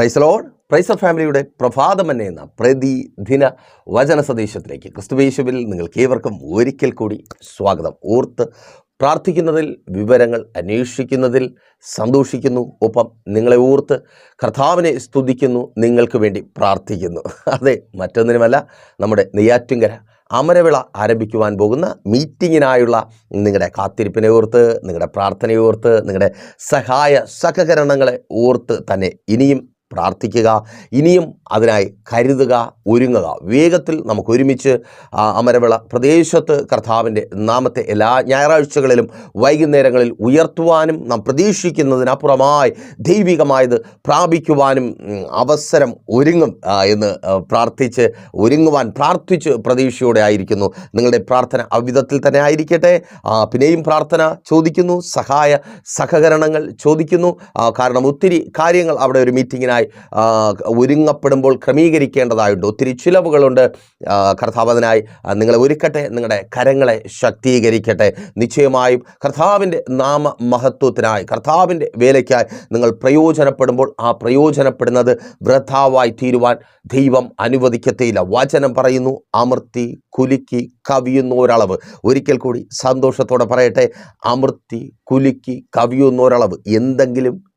പ്രൈസലോൺ പ്രൈസർ ഫാമിലിയുടെ പ്രഭാതം എന്ന പ്രതിദിന വചന സന്ദേശത്തിലേക്ക് ക്രിസ്തുവേശുവിൽ നിങ്ങൾക്ക് ഏവർക്കും ഒരിക്കൽ കൂടി സ്വാഗതം. ഓർത്ത് പ്രാർത്ഥിക്കുന്നതിൽ വിവരങ്ങൾ അന്വേഷിക്കുന്നതിൽ സന്തോഷിക്കുന്നു. ഒപ്പം നിങ്ങളെ ഓർത്ത് കർത്താവിനെ സ്തുതിക്കുന്നു നിങ്ങൾക്ക് വേണ്ടി പ്രാർത്ഥിക്കുന്നു. അതെ മറ്റൊന്നിനുമല്ല നമ്മുടെ നെയ്യാറ്റിങ്കര അമരവിള ആരംഭിക്കുവാൻ പോകുന്ന മീറ്റിങ്ങിനായുള്ള നിങ്ങളുടെ കാത്തിരിപ്പിനെ ഓർത്ത് നിങ്ങളുടെ പ്രാർത്ഥനയെ ഓർത്ത് നിങ്ങളുടെ സഹായ സഹകരണങ്ങളെ ഓർത്ത് തന്നെ ഇനിയും പ്രാർത്ഥിക്കുക. ഇനിയും അതിനായി കരുതുക ഒരുങ്ങുക. വേഗത്തിൽ നമുക്ക് ഒരുമിച്ച് അമരവിള പ്രദേശത്ത് കർത്താവിന്റെ നാമത്തെ എല്ലാ ഞായറാഴ്ചകളിലും വൈകുന്നേരങ്ങളിൽ ഉയർത്തുവാനും നാം പ്രതീക്ഷിക്കുന്നതിനപ്പുറമായി ദൈവികമായത് പ്രാപിക്കുവാനും അവസരം ഒരുങ്ങും എന്ന് പ്രാർത്ഥിച്ച് ഒരുങ്ങുവാൻ പ്രാർത്ഥിച്ച് പ്രതീക്ഷയോടെ ആയിരിക്കുന്നു. നിങ്ങളുടെ പ്രാർത്ഥന അവിധത്തിൽ തന്നെ ആയിരിക്കട്ടെ. പിന്നെയും പ്രാർത്ഥന ചോദിക്കുന്നു സഹായ സഹകരണങ്ങൾ ചോദിക്കുന്നു. കാരണം ഒത്തിരി കാര്യങ്ങൾ അവിടെ ഒരു മീറ്റിങ്ങിനായി ആ, ഒരുങ്ങപ്പെടുമ്പോൾ ക്രമീകരിക്കേണ്ടതായുണ്ട് ഒത്തിരി ചിലവുകളുണ്ട്. കർത്താവതിനായി കർത്താവ് അതിനായി നിങ്ങളെ ഒരുക്കട്ടെ നിങ്ങളുടെ കരങ്ങളെ ശക്തീകരിക്കട്ടെ. നിശ്ചയമായും കർത്താവിന്റെ നാമ മഹത്വത്തിനായി കർത്താവിന്റെ വേലയ്ക്കായി നിങ്ങൾ പ്രയോജനപ്പെടുമ്പോൾ ആ പ്രയോജനപ്പെടുന്നത് വൃഥാവായി തീരുവാൻ ദൈവം അനുവദിക്കത്തേയില്ല. വചനം പറയുന്നു അമർത്തി കുലുക്കി കവിയുന്ന ഒരളവ്. ഒരിക്കൽ കൂടി സന്തോഷത്തോടെ പറയട്ടെ അമർത്തി കുലുക്കി കവിയുന്ന ഒരളവ്. എന്തെങ്കിലും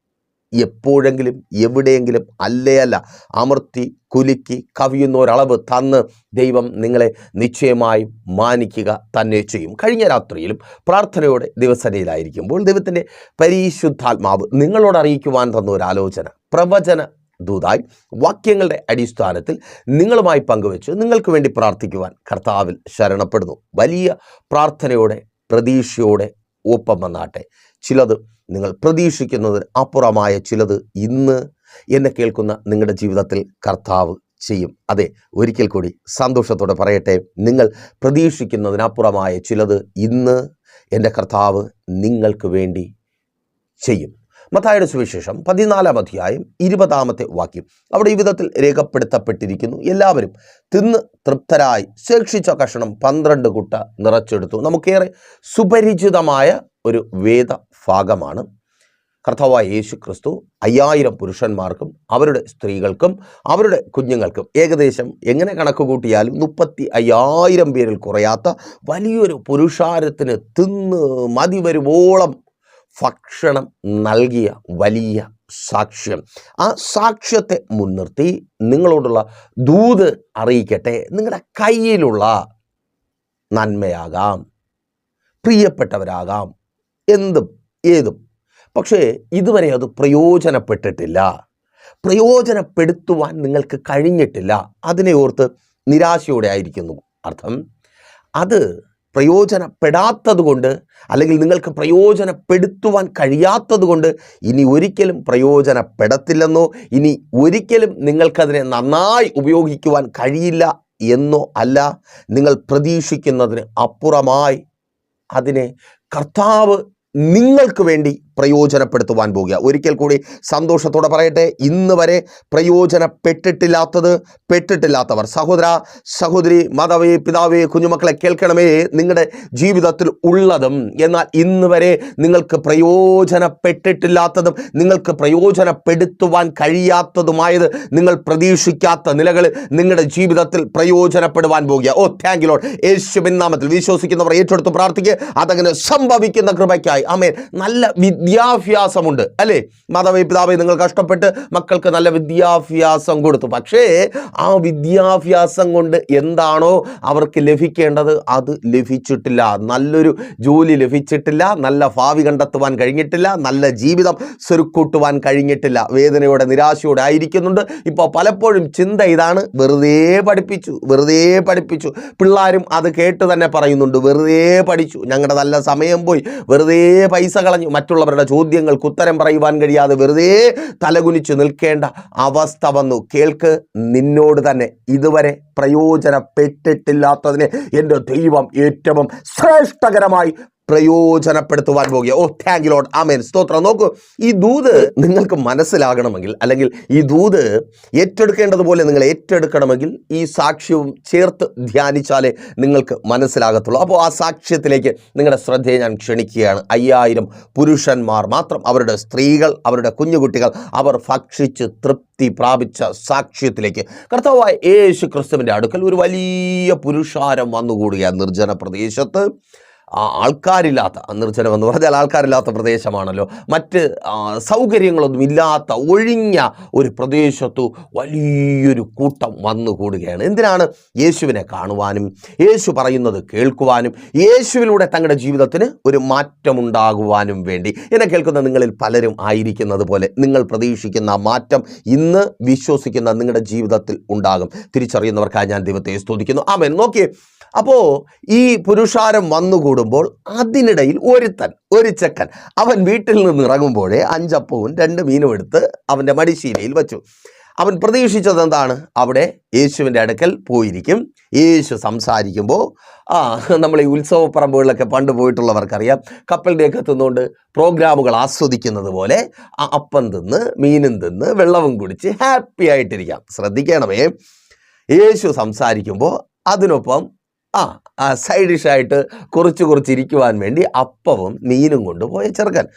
എപ്പോഴെങ്കിലും എവിടെയെങ്കിലും അല്ലേ അല്ല അമർത്തി കുലുക്കി കവിയുന്ന ഒരളവ് തന്ന് ദൈവം നിങ്ങളെ നിശ്ചയമായും മാനിക്കുക തന്നെ ചെയ്യും. കഴിഞ്ഞ രാത്രിയിലും പ്രാർത്ഥനയോടെ ദിവസനയിലായിരിക്കുമ്പോൾ ദൈവത്തിന്റെ പരിശുദ്ധാത്മാവ് നിങ്ങളോട് അറിയിക്കുവാൻ തന്ന ഒരു ആലോചന. പ്രവചന ദൂതായി വാക്യങ്ങളുടെ അടിസ്ഥാനത്തിൽ നിങ്ങളുമായി പങ്കുവെച്ച് നിങ്ങൾക്ക് വേണ്ടി പ്രാർത്ഥിക്കുവാൻ കർത്താവിൽ ശരണപ്പെടുന്നു. വലിയ പ്രാർത്ഥനയോടെ പ്രതീക്ഷയോടെ ഒപ്പം വന്നാട്ടെ. ചിലത് നിങ്ങൾ പ്രതീക്ഷിക്കുന്നതിന് അപ്പുറമായ ചിലത് ഇന്ന് എന്നെ കേൾക്കുന്ന നിങ്ങളുടെ ജീവിതത്തിൽ കർത്താവ് ചെയ്യും. അതെ ഒരിക്കൽ കൂടി സന്തോഷത്തോടെ പറയട്ടെ. നിങ്ങൾ പ്രതീക്ഷിക്കുന്നതിനപ്പുറമായ ചിലത് ഇന്ന് എന്റെ കർത്താവ് നിങ്ങൾക്ക് വേണ്ടി ചെയ്യും. മത്തായുടെ സുവിശേഷം പതിനാലാം അധ്യായം ഇരുപതാമത്തെ വാക്യം. അവിടെ ഈ വിധത്തിൽ രേഖപ്പെടുത്തപ്പെട്ടിരിക്കുന്നു. എല്ലാവരും തിന്ന് തൃപ്തരായി. ശേഷിച്ച കഷണം പന്ത്രണ്ട് കുട്ട നിറച്ചെടുത്തു. നമുക്കേറെ സുപരിചിതമായ ഒരു വേദഭാഗമാണ്. കർത്താവായ യേശു ക്രിസ്തു അയ്യായിരം പുരുഷന്മാർക്കും അവരുടെ സ്ത്രീകൾക്കും അവരുടെ കുഞ്ഞുങ്ങൾക്കും ഏകദേശം എങ്ങനെ കണക്ക് കൂട്ടിയാലും മുപ്പത്തി അയ്യായിരം പേരിൽ കുറയാത്ത വലിയൊരു പുരുഷാരത്തിന് തിന്ന് മതി വരുവോളം ഭക്ഷണം നൽകിയ വലിയ സാക്ഷ്യം. ആ സാക്ഷ്യത്തെ മുൻനിർത്തി നിങ്ങളോടുള്ള ദൂത് അറിയിക്കട്ടെ. നിങ്ങളുടെ കയ്യിലുള്ള നന്മയാകാം. പ്രിയപ്പെട്ടവരാകാം. എന്തും ഏതും. പക്ഷേ ഇതുവരെ അത് പ്രയോജനപ്പെട്ടിട്ടില്ല. പ്രയോജനപ്പെടുത്തുവാൻ നിങ്ങൾക്ക് കഴിഞ്ഞിട്ടില്ല. അതിനെ ഓർത്ത് നിരാശയോടെ ആയിരിക്കുന്നു. അർത്ഥം? അത് പ്രയോജനപ്പെടാത്തത് കൊണ്ട് അല്ലെങ്കിൽ നിങ്ങൾക്ക് പ്രയോജനപ്പെടുത്തുവാൻ കഴിയാത്തത് കൊണ്ട് ഇനി ഒരിക്കലും പ്രയോജനപ്പെടത്തില്ലെന്നോ ഇനി ഒരിക്കലും നിങ്ങൾക്കതിനെ നന്നായി ഉപയോഗിക്കുവാൻ കഴിയില്ല എന്നോ അല്ല നിങ്ങൾ പ്രതീക്ഷിക്കുന്നതിന് അപ്പുറമായി അതിനെ കർത്താവ് നിങ്ങൾക്ക് വേണ്ടി പ്രയോജനപ്പെടുത്തുവാൻ പോകുക. ഒരിക്കൽ കൂടി സന്തോഷത്തോടെ പറയട്ടെ ഇന്ന് വരെ പ്രയോജനപ്പെട്ടിട്ടില്ലാത്തത് പെട്ടിട്ടില്ലാത്തവർ. സഹോദര സഹോദരി മാതാവേ പിതാവേ കുഞ്ഞുമക്കളെ കേൾക്കണമേ നിങ്ങളുടെ ജീവിതത്തിൽ ഉള്ളതും എന്നാൽ ഇന്ന് വരെ നിങ്ങൾക്ക് പ്രയോജനപ്പെട്ടിട്ടില്ലാത്തതും നിങ്ങൾക്ക് പ്രയോജനപ്പെടുത്തുവാൻ കഴിയാത്തതുമായത് നിങ്ങൾ പ്രതീക്ഷിക്കാത്ത നിലകൾ നിങ്ങളുടെ ജീവിതത്തിൽ പ്രയോജനപ്പെടുവാൻ പോകുക. ഓ താങ്ക് ലോഡ് യേശുവിൻ നാമത്തിൽ വിശ്വസിക്കുന്നവർ ഏറ്റെടുത്ത് പ്രാർത്ഥിക്കുക. അതങ്ങനെ സംഭവിക്കുന്ന കൃപയ്ക്കായി. ആമേൻ. നല്ല വിദ്യാഭ്യാസമുണ്ട്. അല്ലേ? മാതാവേ പിതാവേ നിങ്ങൾ കഷ്ടപ്പെട്ട് മക്കൾക്ക് നല്ല വിദ്യാഭ്യാസം കൊടുത്തു. പക്ഷേ ആ വിദ്യാഭ്യാസം കൊണ്ട് എന്താണോ അവർക്ക് ലഭിക്കേണ്ടത് അത് ലഭിച്ചിട്ടില്ല. നല്ലൊരു ജോലി ലഭിച്ചിട്ടില്ല നല്ല ഭാവി കണ്ടെത്തുവാൻ കഴിഞ്ഞിട്ടില്ല നല്ല ജീവിതം സ്വരുക്കൂട്ടുവാൻ കഴിഞ്ഞിട്ടില്ല. വേദനയോടെ നിരാശയോടെ ആയിരിക്കുന്നുണ്ട്. ഇപ്പോൾ പലപ്പോഴും ചിന്ത ഇതാണ് വെറുതെ പഠിപ്പിച്ചു വെറുതെ പഠിപ്പിച്ചു. പിള്ളേരും അത് കേട്ട് തന്നെ പറയുന്നുണ്ട് വെറുതെ പഠിച്ചു. ഞങ്ങളുടെ നല്ല സമയം പോയി വെറുതെ പൈസ കളഞ്ഞു. മറ്റുള്ളവരുടെ ചോദ്യങ്ങൾക്ക് ഉത്തരം പറയുവാൻ കഴിയാതെ വെറുതെ തലകുനിച്ചു നിൽക്കേണ്ട അവസ്ഥ വന്നു. കേൾക്ക് നിന്നോട് തന്നെ ഇതുവരെ പ്രയോജനപ്പെട്ടിട്ടില്ലാത്തതിനെ എന്റെ ദൈവം ഏറ്റവും ശ്രേഷ്ഠകരമായി പ്രയോജനപ്പെടുത്തുവാൻ പോകുക. ഓ താങ്ക് ലോഡ് ആമേൻ സ്തോത്രം. നോക്കൂ ഈ ദൂത് നിങ്ങൾക്ക് മനസ്സിലാകണമെങ്കിൽ അല്ലെങ്കിൽ ഈ ദൂത് ഏറ്റെടുക്കേണ്ടതുപോലെ നിങ്ങൾ ഏറ്റെടുക്കണമെങ്കിൽ ഈ സാക്ഷ്യവും ചേർത്ത് ധ്യാനിച്ചാലേ നിങ്ങൾക്ക് മനസ്സിലാകത്തുള്ളൂ. അപ്പോൾ ആ സാക്ഷ്യത്തിലേക്ക് നിങ്ങളുടെ ശ്രദ്ധയെ ഞാൻ ക്ഷണിക്കുകയാണ്. അയ്യായിരം പുരുഷന്മാർ മാത്രം അവരുടെ സ്ത്രീകൾ അവരുടെ കുഞ്ഞുകുട്ടികൾ അവർ ഭക്ഷിച്ച് തൃപ്തി എത്തി പ്രാപിച്ച സാക്ഷ്യത്തിലേക്ക്. കർത്താവായ യേശു ക്രിസ്തുവിന്റെ അടുക്കൽ ഒരു വലിയ പുരുഷാരം വന്നുകൂടുക നിർജന പ്രദേശത്ത്. ആൾക്കാരില്ലാത്ത നിർജനം എന്ന് പറഞ്ഞാൽ ആൾക്കാരില്ലാത്ത പ്രദേശമാണല്ലോ. മറ്റ് സൗകര്യങ്ങളൊന്നും ഇല്ലാത്ത ഒഴിഞ്ഞ ഒരു പ്രദേശത്തു വലിയൊരു കൂട്ടം വന്നുകൂടുകയാണ്. എന്തിനാണ്? യേശുവിനെ കാണുവാനും യേശു പറയുന്നത് കേൾക്കുവാനും യേശുവിലൂടെ തങ്ങളുടെ ജീവിതത്തിന് ഒരു മാറ്റമുണ്ടാകുവാനും വേണ്ടി. എന്നെ കേൾക്കുന്ന നിങ്ങളിൽ പലരും ആയിരിക്കുന്നത് പോലെ നിങ്ങൾ പ്രതീക്ഷിക്കുന്ന മാറ്റം ഇന്ന് വിശ്വസിക്കുന്ന നിങ്ങളുടെ ജീവിതത്തിൽ ഉണ്ടാകും. തിരിച്ചറിയുന്നവർക്കായി ഞാൻ ദൈവത്തെ സ്തുതിക്കുന്നു. ആമേൻ. നോക്കിയേ അപ്പോൾ ഈ പുരുഷാരം വന്നുകൂടുമ്പോൾ അതിനിടയിൽ ഒരുത്തൻ ഒരു ചെക്കൻ അവൻ വീട്ടിൽ നിന്ന് ഇറങ്ങുമ്പോഴേ അഞ്ചപ്പവും രണ്ട് മീനും എടുത്ത് അവന്റെ മടിശീലയിൽ വച്ചു. അവൻ പ്രതീക്ഷിച്ചത് എന്താണ്? അവിടെ യേശുവിന്റെ അടുക്കൽ പോയിരിക്കും. യേശു സംസാരിക്കുമ്പോൾ ആ നമ്മൾ ഈ ഉത്സവ പറമ്പുകളിലൊക്കെ പണ്ട് പോയിട്ടുള്ളവർക്കറിയാം കപ്പലിന്റെയൊക്കെ തിന്നുകൊണ്ട് പ്രോഗ്രാമുകൾ ആസ്വദിക്കുന്നത് പോലെ അപ്പം തിന്ന് മീനും തിന്ന് വെള്ളവും കുടിച്ച് ഹാപ്പി ആയിട്ടിരിക്കാം. ശ്രദ്ധിക്കണമേ. യേശു സംസാരിക്കുമ്പോൾ അതിനൊപ്പം ആ സൈഡ് ഡിഷായിട്ട് കുറച്ച് കുറച്ച് ഇരിക്കുവാൻ വേണ്ടി അപ്പവും മീനും കൊണ്ട് പോയ ചെറുക്കൻ.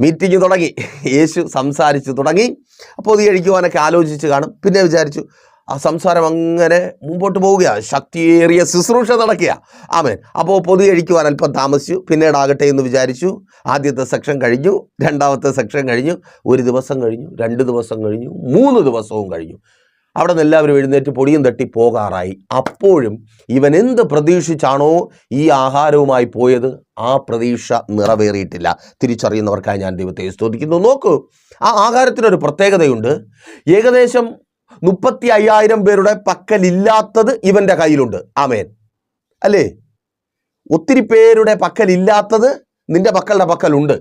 മീറ്റിംഗ് തുടങ്ങി. യേശു സംസാരിച്ചു തുടങ്ങി. അപ്പോൾ ഇത് കഴിക്കുവാനൊക്കെ ആലോചിച്ച് കാണും. പിന്നെ വിചാരിച്ചു ആ സംസാരം അങ്ങനെ മുമ്പോട്ട് പോവുകയാണ് ശക്തിയേറിയ ശുശ്രൂഷ നടക്കുക ആമേൻ. അപ്പോൾ പൊതു കഴിക്കുവാൻ അല്പം താമസിച്ചു. പിന്നീടാകട്ടെ എന്ന് വിചാരിച്ചു. ആദ്യത്തെ സെക്ഷൻ കഴിഞ്ഞു. രണ്ടാമത്തെ സെക്ഷൻ കഴിഞ്ഞു. ഒരു ദിവസം കഴിഞ്ഞു. രണ്ട് ദിവസം കഴിഞ്ഞു. മൂന്ന് ദിവസവും കഴിഞ്ഞു. അവിടെ നിന്ന് എല്ലാവരും എഴുന്നേറ്റ് പൊടിയും തട്ടി പോകാറായി. അപ്പോഴും ഇവൻ എന്ത് പ്രതീക്ഷിച്ചാണോ ഈ ആഹാരവുമായി പോയത്? ആ പ്രതീക്ഷ നിറവേറിയിട്ടില്ല. തിരിച്ചറിയുന്നവർക്കായി ഞാൻ ദൈവത്തെ സ്തോതിക്കുന്നു. നോക്കൂ ആ ആഹാരത്തിനൊരു പ്രത്യേകതയുണ്ട്. ഏകദേശം മുപ്പത്തി അയ്യായിരം പേരുടെ പക്കലില്ലാത്തത് ഇവന്റെ കയ്യിലുണ്ട്. ആമേൻ. അല്ലേ? ഒത്തിരി പേരുടെ പക്കലില്ലാത്തത് നിന്റെ മക്കളുടെ പക്കലുണ്ട്.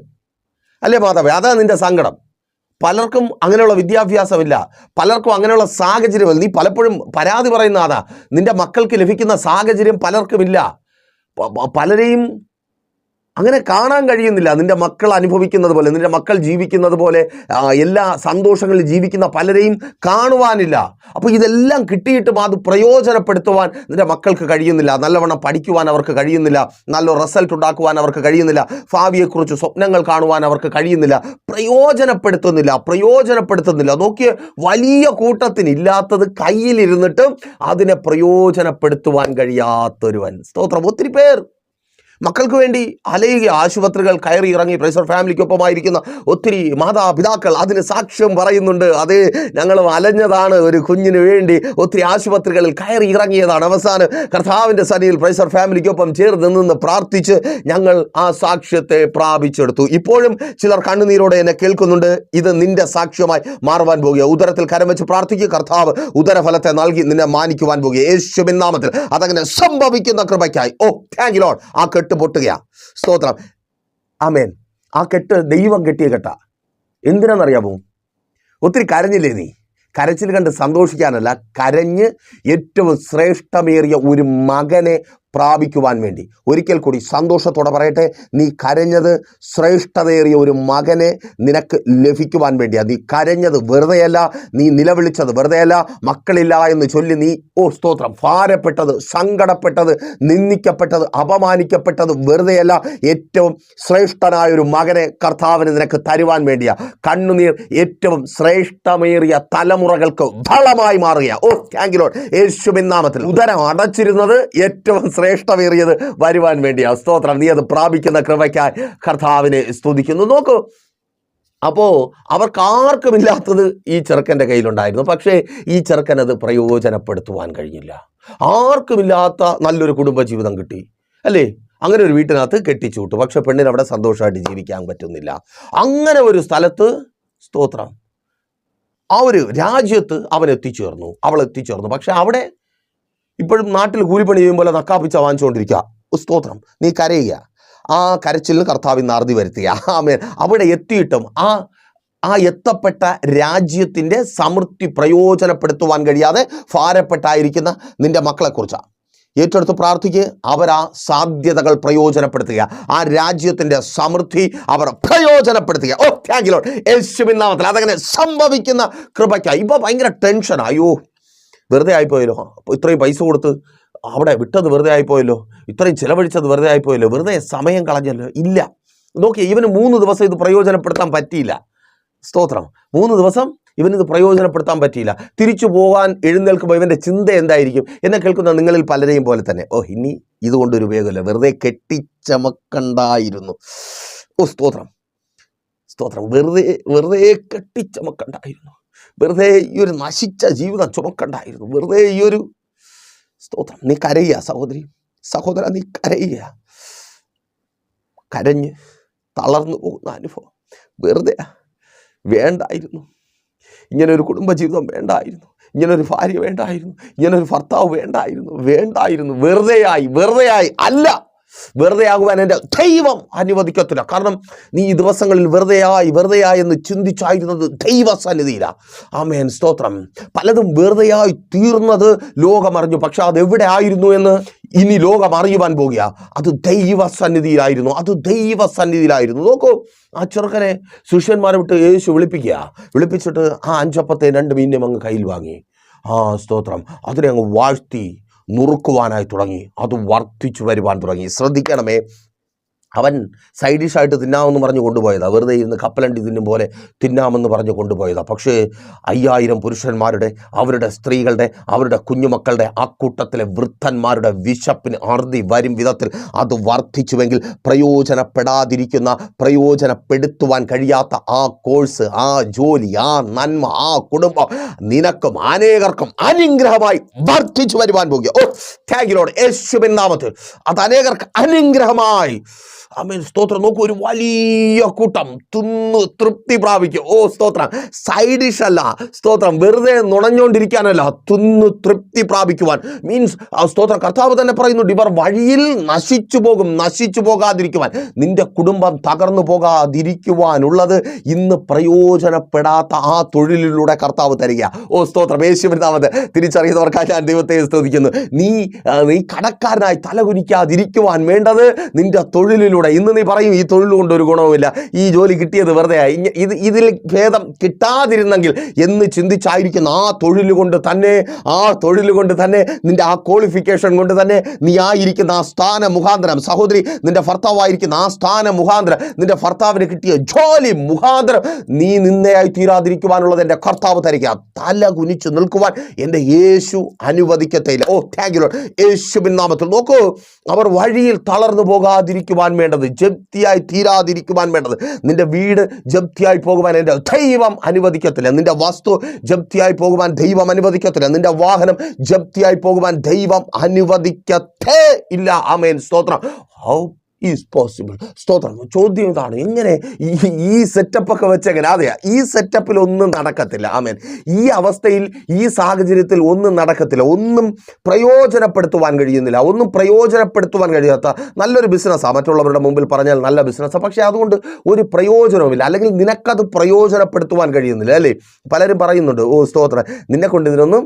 അല്ലേ മാതാവേ? അതാണ് നിന്റെ സങ്കടം. പലർക്കും അങ്ങനെയുള്ള വിദ്യാഭ്യാസമില്ല. പലർക്കും അങ്ങനെയുള്ള സാഹചര്യമില്ല. നീ പലപ്പോഴും പരാതി പറയുന്ന അതാ നിന്റെ മക്കൾക്ക് ലഭിക്കുന്ന സാഹചര്യം പലർക്കുമില്ല. പലരെയും അങ്ങനെ കാണാൻ കഴിയുന്നില്ല. നിന്റെ മക്കൾ അനുഭവിക്കുന്നത് പോലെ നിന്റെ മക്കൾ ജീവിക്കുന്നത് പോലെ എല്ലാ സന്തോഷങ്ങളിൽ ജീവിക്കുന്ന പലരെയും കാണുവാനില്ല. അപ്പോൾ ഇതെല്ലാം കിട്ടിയിട്ടും അത് പ്രയോജനപ്പെടുത്തുവാൻ നിന്റെ മക്കൾക്ക് കഴിയുന്നില്ല. നല്ലവണ്ണം പഠിക്കുവാൻ അവർക്ക് കഴിയുന്നില്ല. നല്ല റിസൾട്ട് ഉണ്ടാക്കുവാൻ അവർക്ക് കഴിയുന്നില്ല. ഭാവിയെക്കുറിച്ച് സ്വപ്നങ്ങൾ കാണുവാൻ അവർക്ക് കഴിയുന്നില്ല. പ്രയോജനപ്പെടുത്തുന്നില്ല. പ്രയോജനപ്പെടുത്തുന്നില്ല. നോക്കിയ വലിയ കൂട്ടത്തിനില്ലാത്തത് കയ്യിലിരുന്നിട്ടും അതിനെ പ്രയോജനപ്പെടുത്തുവാൻ കഴിയാത്തൊരുവൻ. സ്തോത്രം. ഒത്തിരി പേർ മക്കൾക്ക് വേണ്ടി അലയുക. ആശുപത്രികൾ കയറി ഇറങ്ങി പ്രൈസർ ഫാമിലിക്കൊപ്പമായിരിക്കുന്ന ഒത്തിരി മാതാപിതാക്കൾ അതിന് സാക്ഷ്യം പറയുന്നുണ്ട്. അതെ ഞങ്ങൾ അലഞ്ഞതാണ് ഒരു കുഞ്ഞിന് വേണ്ടി ഒത്തിരി ആശുപത്രികളിൽ കയറി ഇറങ്ങിയതാണ്. അവസാനം കർത്താവിന്റെ സനിയിൽ പ്രൈസർ ഫാമിലിക്കൊപ്പം ചേർന്ന് നിന്ന് പ്രാർത്ഥിച്ച് ഞങ്ങൾ ആ സാക്ഷ്യത്തെ പ്രാപിച്ചെടുത്തു. ഇപ്പോഴും ചിലർ കണ്ണുനീരോടെ എന്നെ കേൾക്കുന്നുണ്ട്. ഇത് നിന്റെ സാക്ഷ്യമായി മാറുവാൻ പോകുക. ഉദരത്തിൽ കരം വെച്ച് പ്രാർത്ഥിക്കുക. കർത്താവ് ഉദരഫലത്തെ നൽകി നിന്നെ മാനിക്കുവാൻ പോകുക. യേശുവിൻ നാമത്തിൽ അതങ്ങനെ സംഭവിക്കുന്ന കൃപയ്ക്കായി. ഓ താങ്ക് യു ലോഡ് ആ പൊട്ടുകയാ സ്തോത്രം. ആമേൻ. ആ കെട്ട് ദൈവം കെട്ടിയ കെട്ടാ. എന്തിനാണെന്നറിയാമോ ഒത്തിരി കരഞ്ഞില്ലേ നീ? കരച്ചിൽ കണ്ട് സന്തോഷിക്കാനല്ല കരഞ്ഞ് ഏറ്റവും ശ്രേഷ്ഠമേറിയ ഒരു മകനെ പ്രാപിക്കുവാൻ വേണ്ടി. ഒരിക്കൽ കൂടി സന്തോഷത്തോടെ പറയട്ടെ നീ കരഞ്ഞത് ശ്രേഷ്ഠതയേറിയ ഒരു മകനെ നിനക്ക് ലഭിക്കുവാൻ വേണ്ടിയാണ് നീ കരഞ്ഞത് വെറുതെയല്ല നീ നിലവിളിച്ചത് വെറുതെയല്ല മക്കളില്ല എന്ന് ചൊല്ലി നീ ഓ സ്തോത്രം ഭാരപ്പെട്ടത് സങ്കടപ്പെട്ടത് നിന്ദിക്കപ്പെട്ടത് അപമാനിക്കപ്പെട്ടത് വെറുതെയല്ല ഏറ്റവും ശ്രേഷ്ഠനായ ഒരു മകനെ കർത്താവിന് നിനക്ക് തരുവാൻ വേണ്ടിയാ. കണ്ണുനീർ ഏറ്റവും ശ്രേഷ്ഠമേറിയ തലമുറകൾക്ക് ഫലമായി മാറുക ഓ താങ്ക് യു ലോഡ് യേശുബിൻ നാമത്തിൽ ഉദരം അടച്ചിരുന്നത് ഏറ്റവും ശ്രേഷ്ഠമേറിയത് വരുവാൻ വേണ്ടിയാണ് സ്തോത്രം. നീ അത് പ്രാപിക്കുന്ന കൃപയ്ക്കായി കർത്താവിനെ സ്തുതിക്കുന്നു. നോക്കൂ. അപ്പോൾ അവർക്ക് ആർക്കുമില്ലാത്തത് ഈ ചെറുക്കന്റെ കയ്യിലുണ്ടായിരുന്നു. പക്ഷേ ഈ ചെറുക്കൻ അത് പ്രയോജനപ്പെടുത്തുവാൻ കഴിഞ്ഞില്ല. ആർക്കുമില്ലാത്ത നല്ലൊരു കുടുംബജീവിതം കിട്ടി. അല്ലേ? അങ്ങനെ ഒരു വീട്ടിനകത്ത് കെട്ടിച്ചുവിട്ടു പക്ഷെ പെണ്ണിന് അവിടെ സന്തോഷമായിട്ട് ജീവിക്കാൻ പറ്റുന്നില്ല. അങ്ങനെ ഒരു സ്ഥലത്ത് സ്തോത്രം. ആ ഒരു രാജ്യത്ത് അവൻ എത്തിച്ചേർന്നു. അവൾ എത്തിച്ചേർന്നു. പക്ഷെ അവിടെ ഇപ്പോഴും നാട്ടിൽ കൂലിപ്പണി ചെയ്യുമ്പോൾ നക്കാപ്പിച്ച വാങ്ങിച്ചുകൊണ്ടിരിക്കുക. സ്തോത്രം. നീ കരയുക. ആ കരച്ചിലിന് കർത്താവിന് അറുതി വരുത്തുക. ആമേൻ. അവിടെ എത്തിയിട്ടും ആ ആ എത്തപ്പെട്ട രാജ്യത്തിന്റെ സമൃദ്ധി പ്രയോജനപ്പെടുത്തുവാൻ കഴിയാതെ ഭാരപ്പെട്ടായിരിക്കുന്ന നിന്റെ മക്കളെക്കുറിച്ചാണ്. ഏറ്റെടുത്ത് പ്രാർത്ഥിക്കുക അവർ ആ സാധ്യതകൾ പ്രയോജനപ്പെടുത്തുക. ആ രാജ്യത്തിന്റെ സമൃദ്ധി അവർ പ്രയോജനപ്പെടുത്തുക. ഓ താങ്ക് യു ലോഡ് യേശുവിൻ നാമത്തിൽ അതങ്ങനെ സംഭവിക്കുന്ന കൃപയ്ക്കായി. ഇപ്പോൾ ഭയങ്കര ടെൻഷൻ അയ്യോ വെറുതെ ആയിപ്പോയല്ലോ. അപ്പോൾ ഇത്രയും പൈസ കൊടുത്ത് അവിടെ വിട്ടത് വെറുതെ ആയിപ്പോയല്ലോ. ഇത്രയും ചിലവഴിച്ചത് വെറുതെ ആയിപ്പോയല്ലോ. വെറുതെ സമയം കളഞ്ഞല്ലോ. ഇല്ല. നോക്കി ഇവന് മൂന്ന് ദിവസം ഇത് പ്രയോജനപ്പെടുത്താൻ പറ്റിയില്ല. സ്തോത്രം. മൂന്ന് ദിവസം ഇവനിത് പ്രയോജനപ്പെടുത്താൻ പറ്റിയില്ല. തിരിച്ചു പോകാൻ എഴുന്നേൽക്കുമ്പോൾ ഇവന്റെ ചിന്ത എന്തായിരിക്കും? എന്നെ കേൾക്കുന്ന നിങ്ങളിൽ പലരെയും പോലെ തന്നെ. ഓ ഇനി ഇതുകൊണ്ടൊരു ഉപയോഗമില്ല. വെറുതെ കെട്ടിച്ചമക്കണ്ടായിരുന്നു. ഓ സ്തോത്രം. സ്തോത്രം. വെറുതെ വെറുതെ കെട്ടിച്ചമക്കണ്ടായിരുന്നു. വെറുതെ ഈ ഒരു നശിച്ച ജീവിതം ചുമക്കണ്ടായിരുന്നു. വെറുതെ ഈ ഒരു സ്തോത്രം. നീ കരയുക സഹോദരി. സഹോദര നീ കരയുക. കരഞ്ഞ് തളർന്നു പോകുന്ന അനുഭവം. വെറുതെ വേണ്ടായിരുന്നു. ഇങ്ങനെ ഒരു കുടുംബജീവിതം വേണ്ടായിരുന്നു. ഇങ്ങനൊരു ഭാര്യ വേണ്ടായിരുന്നു. ഇങ്ങനൊരു ഭർത്താവ് വേണ്ടായിരുന്നു. വേണ്ടായിരുന്നു. വെറുതെയായി വെറുതെയായി അല്ല. വെറുതെ ആകുവാൻ എന്റെ ദൈവം അനുവദിക്കത്തില്ല. കാരണം നീ ഈ ദിവസങ്ങളിൽ വെറുതെയായി വെറുതെയായി എന്ന് ചിന്തിച്ചായിരുന്നത് ദൈവ സന്നിധിയിലാണ് ആമേൻ. സ്തോത്രം. പലതും വെറുതെയായി തീർന്നത് ലോകമറിഞ്ഞു. പക്ഷെ അത് എവിടെ ആയിരുന്നു എന്ന് ഇനി ലോകം അറിയുവാൻ പോകുക. അത് ദൈവ സന്നിധിയിലായിരുന്നു അത് ദൈവ സന്നിധിയിലായിരുന്നു നോക്കൂ ആ ചെറുക്കനെ ശിഷ്യന്മാരെ വിട്ട് യേശു വിളിപ്പിക്കുക. വിളിപ്പിച്ചിട്ട് ആ അഞ്ചപ്പത്തെ രണ്ട് മീനും അങ്ങ് കയ്യിൽ വാങ്ങി. ആ സ്തോത്രം. അതിനെ അങ്ങ് വാഴ്ത്തി. നുറുക്കുവാനായി തുടങ്ങി. അത് വർദ്ധിച്ചു വരുവാൻ തുടങ്ങി. ശ്രദ്ധിക്കണമേ അവൻ സൈഡ് ഡിഷായിട്ട് തിന്നാമെന്ന് പറഞ്ഞ് കൊണ്ടുപോയതാണ് വെറുതെ ഇരുന്ന് കപ്പലണ്ടി തിന്നും പോലെ തിന്നാമെന്ന് പറഞ്ഞ് കൊണ്ടുപോയതാണ് പക്ഷേ അയ്യായിരം പുരുഷന്മാരുടെ അവരുടെ സ്ത്രീകളുടെ അവരുടെ കുഞ്ഞുമക്കളുടെ ആ കൂട്ടത്തിലെ വൃദ്ധന്മാരുടെ വിശപ്പിന് അറുതി വരും വിധത്തിൽ അത് വർദ്ധിച്ചുവെങ്കിൽ പ്രയോജനപ്പെടാതിരിക്കുന്ന പ്രയോജനപ്പെടുത്തുവാൻ കഴിയാത്ത ആ കോഴ്സ് ആ ജോലി ആ നന്മ ആ കുടുംബം നിനക്കും അനേകർക്കും അനുഗ്രഹമായി വർദ്ധിച്ചു വരുവാൻ പോകുക. ഓ താങ്കിനോട് യേശുബിൻ നാമത്തിൽ. അത് അനേകർക്ക് അനുഗ്രഹമായി അമേൻ സ്തോത്രം. നോക്കൂ ഒരു വലിയ കൂട്ടം. തിന്ന് തൃപ്തി പ്രാപിക്കും. ഓ സ്തോത്രം. സൈഡ് ഡിഷ് അല്ല. സ്തോത്രം. വെറുതെ നുണഞ്ഞുകൊണ്ടിരിക്കാനല്ല തിന്ന് തൃപ്തി പ്രാപിക്കുവാൻ. മീൻസ് ആ സ്തോത്രം. കർത്താവ് തന്നെ പറയുന്നുണ്ട് ഇവർ വഴിയിൽ നശിച്ചു പോകും. നശിച്ചു പോകാതിരിക്കുവാൻ. നിന്റെ കുടുംബം തകർന്നു പോകാതിരിക്കുവാനുള്ളത് ഇന്ന് പ്രയോജനപ്പെടാത്ത ആ തൊഴിലിലൂടെ കർത്താവ് തരിക. ഓ സ്തോത്രം. യേശുവിനാമത് തിരിച്ചറിയുന്നവർക്കായി ഞാൻ ദൈവത്തെ സ്തോതിക്കുന്നു. നീ നീ കടക്കാരനായി തലകുനിക്കാതിരിക്കുവാൻ വേണ്ടത് നിന്റെ തൊഴിലിലൂടെ ഇന്ന് നീ പറയും ഈ തൊഴിൽ കൊണ്ട് ഒരു ഗുണവുമില്ല. ഈ ജോലി കിട്ടിയത് വെറുതെ ഇത് ഇതിൽ ഭേദം കിട്ടാതിരുന്നെങ്കിൽ എന്ന് ചിന്തിച്ചായിരിക്കുന്ന ആ തൊഴിൽ കൊണ്ട് തന്നെ ആ തൊഴിൽ കൊണ്ട് തന്നെ നിന്റെ ആ ക്വാളിഫിക്കേഷൻ കൊണ്ട് തന്നെ നീ ആയിരിക്കുന്ന ആ സ്ഥാന മുഖാന്തരം സഹോദരി നിന്റെ ഭർത്താവായിരിക്കുന്ന ആ സ്ഥാന മുഖാന്തരം നിന്റെ ഭർത്താവിന് കിട്ടിയ ജോലി മുഖാന്തരം നീ നിന്നയായി തീരാതിരിക്കുവാനുള്ളത് എന്റെ കർത്താവ് തരയ്ക്കുക തല കുനിച്ചു നിൽക്കുവാൻ എന്റെ യേശു അനുവദിക്കത്തില്ല ഓ താങ്ക് യു യേശുവിൻ നാമത്തിൽ നോക്കൂ. അവർ വഴിയിൽ തളർന്നു പോകാതിരിക്കുവാൻ വേണ്ടത് ജപ്തിയായി തീരാതിരിക്കുവാൻ വേണ്ടത്. നിന്റെ വീട് ജപ്തിയായി പോകുവാൻ എന്റെ ദൈവം അനുവദിക്കത്തില്ല. നിന്റെ വസ്തു ജപ്തിയായി പോകുവാൻ ദൈവം അനുവദിക്കത്തില്ല. നിന്റെ വാഹനം ജപ്തിയായി പോകുവാൻ ദൈവം അനുവദിക്കത്തേ ഇല്ല. ആമേൻ. സ്തോത്രം. ഹൗ ഈസ് പോസിബിൾ സ്തോത്രം. ചോദ്യം ഇതാണ്. എങ്ങനെ ഈ ഈ സെറ്റപ്പൊക്കെ വെച്ചെങ്ങനെ അതെയാ ഈ സെറ്റപ്പിൽ ഒന്നും നടക്കത്തില്ല. ആമേൻ. ഈ അവസ്ഥയിൽ ഈ സാഹചര്യത്തിൽ ഒന്നും നടക്കത്തില്ല. ഒന്നും പ്രയോജനപ്പെടുത്തുവാൻ കഴിയുന്നില്ല. ഒന്നും പ്രയോജനപ്പെടുത്തുവാൻ കഴിയാത്ത നല്ലൊരു ബിസിനസ്സാണ് മറ്റുള്ളവരുടെ മുമ്പിൽ പറഞ്ഞാൽ നല്ല ബിസിനസ്സാണ് പക്ഷേ അതുകൊണ്ട് ഒരു പ്രയോജനവുമില്ല. അല്ലെങ്കിൽ നിനക്കത് പ്രയോജനപ്പെടുത്തുവാൻ കഴിയുന്നില്ല അല്ലേ? പലരും പറയുന്നുണ്ട് ഓ സ്തോത്രം. നിന്നെ കൊണ്ട് ഇതിനൊന്നും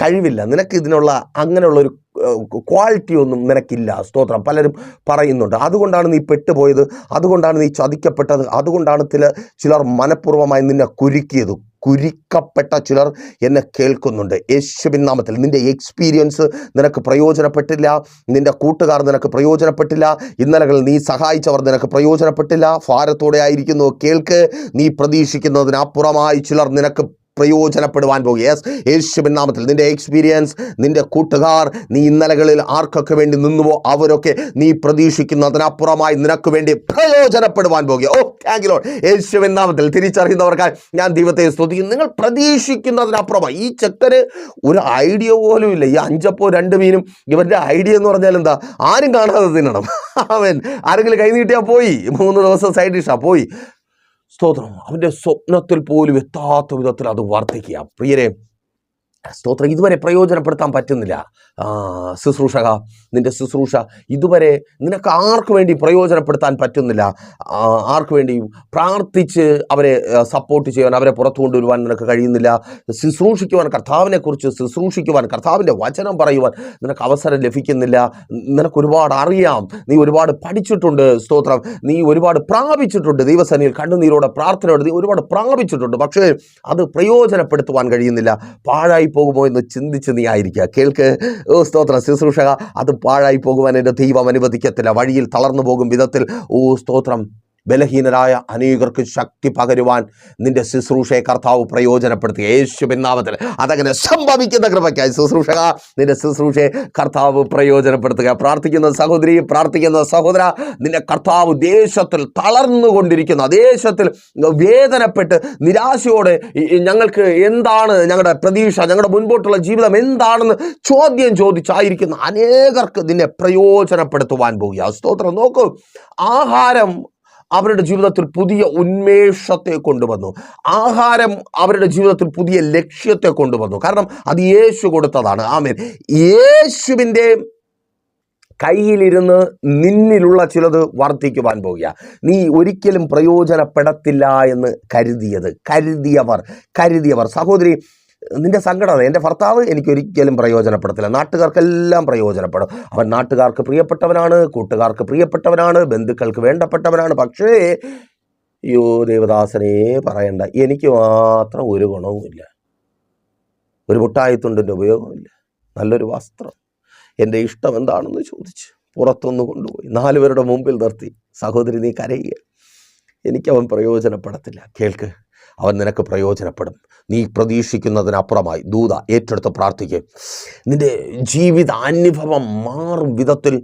കഴിവില്ല. നിനക്ക് ഇതിനുള്ള അങ്ങനെയുള്ള ഒരു ക്വാളിറ്റി ഒന്നും നിനക്കില്ല. സ്തോത്രം. പലരും പറയുന്നുണ്ട് അതുകൊണ്ടാണ് നീ പെട്ടുപോയത്? അതുകൊണ്ടാണ് നീ ചതിക്കപ്പെട്ടത്? അതുകൊണ്ടാണ് ചില ചിലർ മനഃപൂർവമായി നിന്നെ കുരുക്കിയത്? കുരിക്കപ്പെട്ട ചിലർ എന്നെ കേൾക്കുന്നുണ്ട്. യേശുവിൻ നാമത്തിൽ. നിന്റെ എക്സ്പീരിയൻസ് നിനക്ക് പ്രയോജനപ്പെട്ടില്ല. നിന്റെ കൂട്ടുകാർ നിനക്ക് പ്രയോജനപ്പെട്ടില്ല. ഇന്നലകൾ നീ സഹായിച്ചവർ നിനക്ക് പ്രയോജനപ്പെട്ടില്ല. ഭാരത്തോടെ ആയിരിക്കുന്നു. കേൾക്ക്. നീ പ്രതീക്ഷിക്കുന്നതിനപ്പുറമായി ചിലർ നിനക്ക് പ്രയോജനപ്പെടുവാൻ പോകും. യെസ് യേശുവിൻ നാമത്തിൽ നിന്റെ എക്സ്പീരിയൻസ് നിന്റെ കൂട്ടുകാർ നീ ഇന്നലകളിൽ ആർക്കൊക്കെ വേണ്ടി നിന്നുവോ അവരൊക്കെ നീ പ്രതീക്ഷിക്കുന്നതിനപ്പുറമായി നിനക്ക് വേണ്ടി പ്രയോജനപ്പെടുവാൻ പോകുക ഓ താങ്ക് യു ലോർഡ് യേശുവിൻ നാമത്തിൽ തിരിച്ചറിയുന്നവർക്കായി ഞാൻ ദൈവത്തെ സ്തുതിക്കുന്നു. നിങ്ങൾ പ്രതീക്ഷിക്കുന്നതിനപ്പുറമായി. ഈ ചെക്കന് ഒരു ഐഡിയ പോലും ഇല്ല. ഈ അഞ്ചപ്പോ രണ്ട് മീനും ഇവരുടെ ഐഡിയ എന്ന് പറഞ്ഞാൽ എന്താ? ആരും കാണാതെ തിന്നണം. അവൻ ആരെങ്കിലും കൈ നീട്ടിയാൽ പോയി. മൂന്ന് ദിവസം സൈഡ് ഡിഷാ പോയി. സ്തോത്രം. അവന്റെ സ്വപ്നത്തിൽ പോലും എത്താത്ത വിധത്തിൽ അത് വർദ്ധിക്കുക. പ്രിയരെ സ്തോത്രം. ഇതുവരെ പ്രയോജനപ്പെടുത്താൻ പറ്റുന്നില്ല. ശുശ്രൂഷക നിന്റെ ശുശ്രൂഷ ഇതുവരെ നിനക്ക് ആർക്ക് വേണ്ടി പ്രയോജനപ്പെടുത്താൻ പറ്റുന്നില്ല? ആർക്ക് വേണ്ടിയും പ്രാർത്ഥിച്ച് അവരെ സപ്പോർട്ട് ചെയ്യാൻ അവരെ പുറത്തു കൊണ്ടുവരുവാൻ നിനക്ക് കഴിയുന്നില്ല? ശുശ്രൂഷിക്കുവാൻ കർത്താവിനെക്കുറിച്ച് ശുശ്രൂഷിക്കുവാൻ കർത്താവിന്റെ വചനം പറയുവാൻ നിനക്ക് അവസരം ലഭിക്കുന്നില്ല. നിനക്ക് ഒരുപാട് അറിയാം. നീ ഒരുപാട് പഠിച്ചിട്ടുണ്ട് സ്തോത്രം. നീ ഒരുപാട് പ്രാപിച്ചിട്ടുണ്ട്. ദൈവസേനയിൽ കണ്ണുനീരോടെ പ്രാർത്ഥനയോടെ നീ ഒരുപാട് പ്രാപിച്ചിട്ടുണ്ട്. പക്ഷേ അത് പ്രയോജനപ്പെടുത്തുവാൻ കഴിയുന്നില്ല. പാഴായി പോകുമോ എന്ന് ചിന്തിച്ച് നീ ആയിരിക്കുക. കേൾക്ക് ഓ സ്തോത്ര. ശുശ്രൂഷക അത് പാഴായി പോകുവാൻ എന്റെ ദൈവം അനുവദിക്കത്തില്ല. വഴിയിൽ തളർന്നു പോകും വിധത്തിൽ. ഓ സ്തോത്രം. ബലഹീനരായ അനേകർക്ക് ശക്തി പകരുവാൻ നിന്റെ ശുശ്രൂഷയെ കർത്താവ് പ്രയോജനപ്പെടുത്തുക. യേശു പിന്നാമത്തിൽ അതങ്ങനെ സംഭവിക്കുന്ന കൃപയ്ക്കായി ശുശ്രൂഷക നിന്റെ ശുശ്രൂഷയെ കർത്താവ് പ്രയോജനപ്പെടുത്തുക. പ്രാർത്ഥിക്കുന്ന സഹോദരി പ്രാർത്ഥിക്കുന്ന സഹോദര നിന്റെ കർത്താവ് ദേശത്തിൽ തളർന്നുകൊണ്ടിരിക്കുന്ന. ദേശത്തിൽ വേദനപ്പെട്ട് നിരാശയോടെ ഞങ്ങൾക്ക് എന്താണ് ഞങ്ങളുടെ പ്രതീക്ഷ ഞങ്ങളുടെ മുൻപോട്ടുള്ള ജീവിതം എന്താണെന്ന് ചോദ്യം ചോദിച്ചായിരിക്കുന്ന അനേകർക്ക് നിന്നെ പ്രയോജനപ്പെടുത്തുവാൻ പോകുക. സ്തോത്രം നോക്കൂ. ആഹാരം അവരുടെ ജീവിതത്തിൽ പുതിയ ഉന്മേഷത്തെ കൊണ്ടുവന്നു. ആഹാരം അവരുടെ ജീവിതത്തിൽ പുതിയ ലക്ഷ്യത്തെ കൊണ്ടുവന്നു. കാരണം അത് യേശു കൊടുത്തതാണ്. ആമേൻ. യേശുവിന്റെ കയ്യിലിരുന്ന് നിന്നിലുള്ള ചിലത് വർദ്ധിക്കുവാൻ പോവുക നീ ഒരിക്കലും പ്രയോജനപ്പെടത്തില്ല എന്ന് കരുതിയത്. കരുതിയവർ കരുതിയവർ. സഹോദരി നിന്റെ സങ്കടം എന്റെ ഭർത്താവ് എനിക്ക് ഒരിക്കലും പ്രയോജനപ്പെടത്തില്ല. നാട്ടുകാർക്കെല്ലാം പ്രയോജനപ്പെടും. അവൻ നാട്ടുകാർക്ക് പ്രിയപ്പെട്ടവനാണ് കൂട്ടുകാർക്ക് പ്രിയപ്പെട്ടവനാണ് ബന്ധുക്കൾക്ക് വേണ്ടപ്പെട്ടവനാണ്. പക്ഷേ അയ്യോ ദേവദാസനെ പറയണ്ട. എനിക്ക് മാത്രം ഒരു ഗുണവുമില്ല ഒരു മുട്ടായത്തുണ്ടിന്റെ ഉപയോഗമില്ല നല്ലൊരു വസ്ത്രം. എന്റെ ഇഷ്ടം എന്താണെന്ന് ചോദിച്ച് പുറത്തൊന്ന് കൊണ്ടുപോയി. നാല് പേരുടെ മുമ്പിൽ നിർത്തി. സഹോദരി നീ കരയുക. എനിക്കവൻ പ്രയോജനപ്പെടത്തില്ല. കേൾക്ക്. അവൻ നിനക്ക് പ്രയോജനപ്പെടും. നീ പ്രതീക്ഷിക്കുന്നതിനപ്പുറമായി ദൂത ഏറ്റെടുത്ത് പ്രാർത്ഥിക്കുക നിന്റെ ജീവിത അനുഭവം മാറും വിധത്തിൽ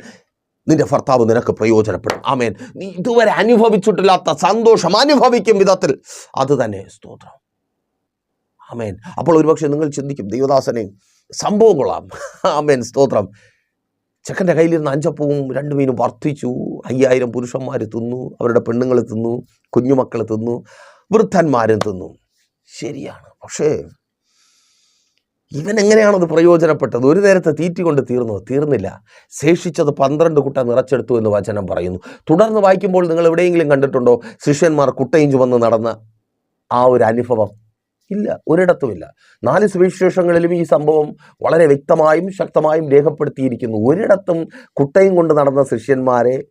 നിന്റെ ഭർത്താവ് നിനക്ക് പ്രയോജനപ്പെടും. ആമേൻ. നീ ഇതുവരെ അനുഭവിച്ചിട്ടില്ലാത്ത സന്തോഷം അനുഭവിക്കും വിധത്തിൽ അത് തന്നെ സ്തോത്രം. ആമേൻ. അപ്പോൾ ഒരുപക്ഷെ നിങ്ങൾ ചിന്തിക്കും ദൈവദാസനെ സംഭവം കൊള്ളാം. ആമേൻ. സ്തോത്രം. ചെക്കന്റെ കയ്യിലിരുന്ന് അഞ്ചപ്പവും രണ്ട് മീനും വർദ്ധിച്ചു. അയ്യായിരം പുരുഷന്മാർ തിന്നു അവരുടെ പെണ്ണുങ്ങൾ തിന്നു കുഞ്ഞുമക്കൾ തിന്നു. വൃദ്ധന്മാരും തിന്നു. ശരിയാണ്. പക്ഷേ ഇവൻ എങ്ങനെയാണത് പ്രയോജനപ്പെട്ടത്? ഒരു നേരത്തെ തീറ്റി കൊണ്ട് തീർന്നു. തീർന്നില്ല. ശേഷിച്ചത് പന്ത്രണ്ട് കുട്ട നിറച്ചെടുത്തു എന്ന് വചനം പറയുന്നു. തുടർന്ന് വായിക്കുമ്പോൾ നിങ്ങൾ എവിടെയെങ്കിലും കണ്ടിട്ടുണ്ടോ? ശിഷ്യന്മാർ കുട്ടയും ചുമന്ന് നടന്ന ആ ഒരു അനുഭവം. ഇല്ല ഒരിടത്തുമില്ല. നാല് സുവിശേഷങ്ങളിലും ഈ സംഭവം വളരെ വ്യക്തമായും ശക്തമായും രേഖപ്പെടുത്തിയിരിക്കുന്നു. ഒരിടത്തും കുട്ടയും കൊണ്ട് നടന്ന ശിഷ്യന്മാരെ